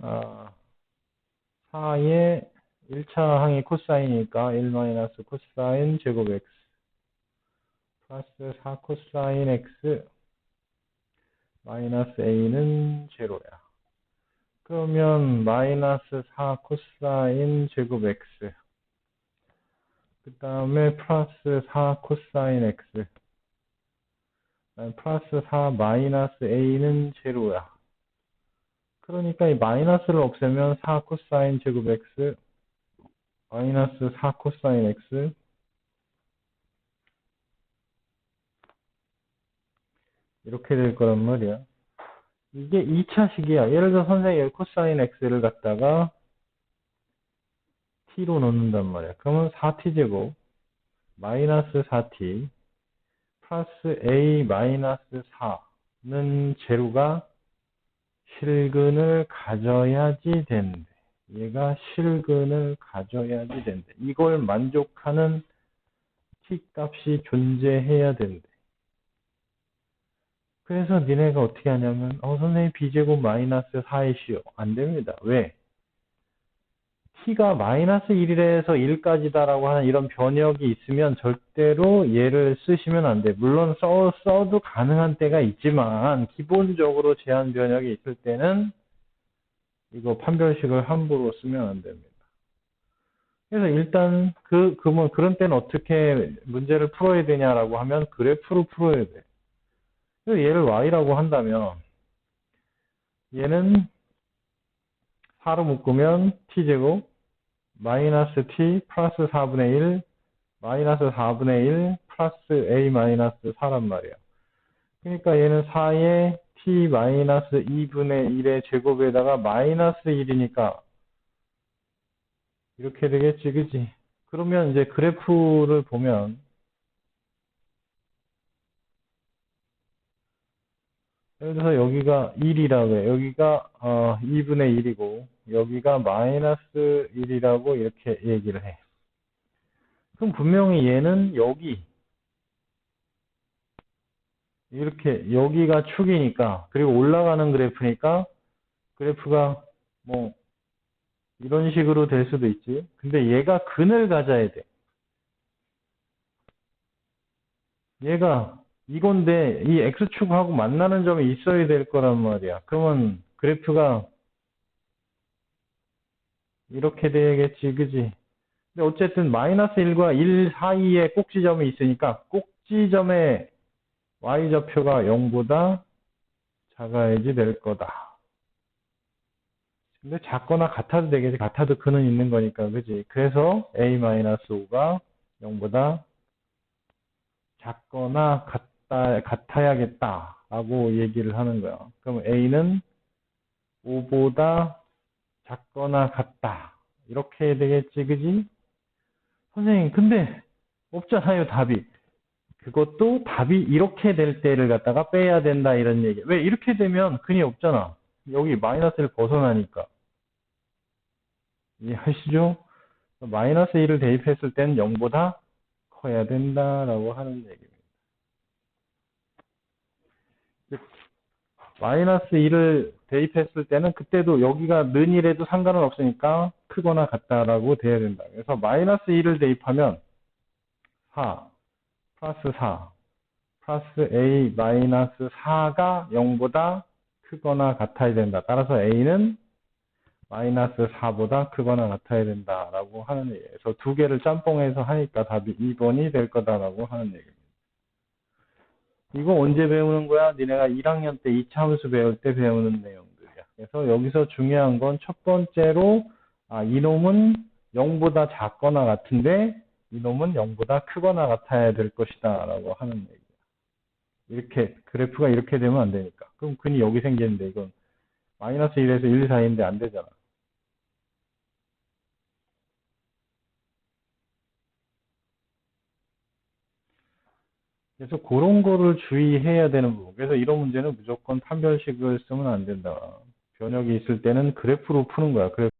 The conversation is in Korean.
아, 4의 1차 항이 코사인이니까 1 마이너스 코사인 제곱 x 플러스 4 코사인 x 마이너스 a는 제로야. 그러면 마이너스 4 코사인 제곱 x 그 다음에 플러스 4 코사인 x 플러스 4 마이너스 a는 제로야. 그러니까 이 마이너스를 없애면 4 코사인 제곱 x 마이너스 4 코사인 x 이렇게 될 거란 말이야. 이게 2차식이야. 예를 들어 선생님이 여기 코사인 x를 갖다가 t로 넣는단 말이야. 그러면 4t제곱 마이너스 4t 플러스 a 마이너스 4는 제로가 실근을 가져야지 된대. 얘가 실근을 가져야지 된대. 이걸 만족하는 t 값이 존재해야 된대. 그래서 니네가 어떻게 하냐면 어 선생님 b제곱 마이너스 4이시오. 안 됩니다. 왜? T가 마이너스 1이라서 1까지다라고 하는 이런 변역이 있으면 절대로 얘를 쓰시면 안 돼. 물론 써, 써도 가능한 때가 있지만 기본적으로 제한 변역이 있을 때는 이거 판별식을 함부로 쓰면 안 됩니다. 그래서 일단 그, 그, 뭐, 그런 때는 어떻게 문제를 풀어야 되냐라고 하면 그래프로 풀어야 돼. 그래서 얘를 y라고 한다면 얘는 4로 묶으면 t제곱 마이너스 t 플러스 4분의 1 마이너스 4분의 1 플러스 a 마이너스 4란 말이야. 그러니까 얘는 4의 t 마이너스 2분의 1의 제곱에다가 마이너스 1이니까 이렇게 되겠지, 그지? 그러면 이제 그래프를 보면 예를 들어서 여기가 1이라고 해. 여기가 어, 2분의 1이고 여기가 마이너스 1이라고 이렇게 얘기를 해. 그럼 분명히 얘는 여기 이렇게 여기가 축이니까 그리고 올라가는 그래프니까 그래프가 뭐 이런 식으로 될 수도 있지. 근데 얘가 근을 가져야 돼. 얘가 이건데 이 x축하고 만나는 점이 있어야 될 거란 말이야. 그러면 그래프가 이렇게 돼야겠지, 그지? 근데 어쨌든 마이너스 1과 1 사이에 꼭지점이 있으니까 꼭지점의 y좌표가 0보다 작아야지 될 거다. 근데 작거나 같아도 되겠지. 같아도 근은 있는 거니까, 그지? 그래서 a-5가 0보다 작거나 같 다, 같아야겠다라고 얘기를 하는 거야. 그럼 a는 5보다 작거나 같다. 이렇게 되겠지, 그지? 선생님, 근데 없잖아요, 답이. 그것도 답이 이렇게 될 때를 갖다가 빼야 된다, 이런 얘기. 왜? 이렇게 되면 근이 없잖아. 여기 마이너스를 벗어나니까. 이해하시죠? 마이너스 1을 대입했을 때는 0보다 커야 된다라고 하는 얘기입니다. 마이너스 1을 대입했을 때는 그때도 여기가 는이라도 상관은 없으니까 크거나 같다라고 돼야 된다. 그래서 마이너스 1을 대입하면 4 플러스 4 플러스 a 마이너스 4가 0보다 크거나 같아야 된다. 따라서 a는 마이너스 4보다 크거나 같아야 된다라고 하는 얘기예요. 그래서 두 개를 짬뽕해서 하니까 답이 2번이 될 거다라고 하는 얘기입니다. 이거 언제 배우는 거야? 니네가 1학년 때 2차 함수 배울 때 배우는 내용들이야. 그래서 여기서 중요한 건 첫 번째로 아, 이놈은 0보다 작거나 같은데 이놈은 0보다 크거나 같아야 될 것이다 라고 하는 얘기야. 이렇게 그래프가 이렇게 되면 안 되니까. 그럼 근이 여기 생기는데 이건 마이너스 1에서 1 사이인데 안 되잖아. 그래서 그런 거를 주의해야 되는 부분. 그래서 이런 문제는 무조건 판별식을 쓰면 안 된다. 변역이 있을 때는 그래프로 푸는 거야. 그래프